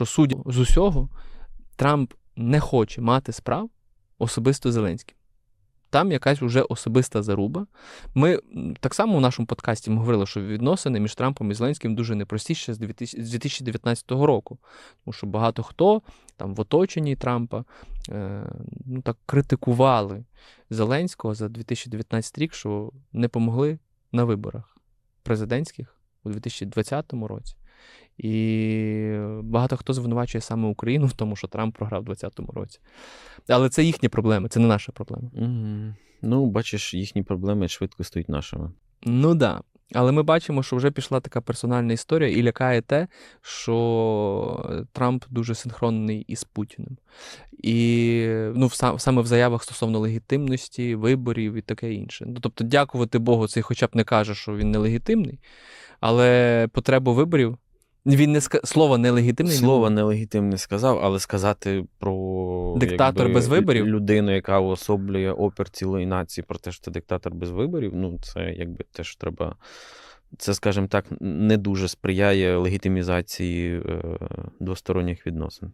що судя з усього, Трамп не хоче мати справ особисто Зеленським. Там якась вже особиста заруба. Ми так само у нашому подкасті ми говорили, що відносини між Трампом і Зеленським дуже непрості ще з 2000 з 2019 року. Тому що багато хто там в оточенні Трампа е, ну, так критикували Зеленського за 2019 рік, що не помогли на виборах президентських у 2020 році. І багато хто звинувачує саме Україну в тому, що Трамп програв у 2020 році. Але це їхні проблеми, це не наша проблема. Угу. Ну, бачиш, їхні проблеми швидко стають нашими. Ну так. Да. Але ми бачимо, що вже пішла така персональна історія, і лякає те, що Трамп дуже синхронний із Путіним. І ну, саме в заявах стосовно легітимності, виборів і таке інше. Ну, тобто, дякувати Богу, цей хоча б не каже, що він нелегітимний, але потребу виборів. Він не ска... слово нелегітимний. не Слово нелегітимне сказав, але сказати про Диктатор без виборів? людину, яка уособлює опір цілої нації, про те, що це диктатор без виборів, ну це якби теж треба. Це, скажімо так, не дуже сприяє легітимізації е, двосторонніх відносин.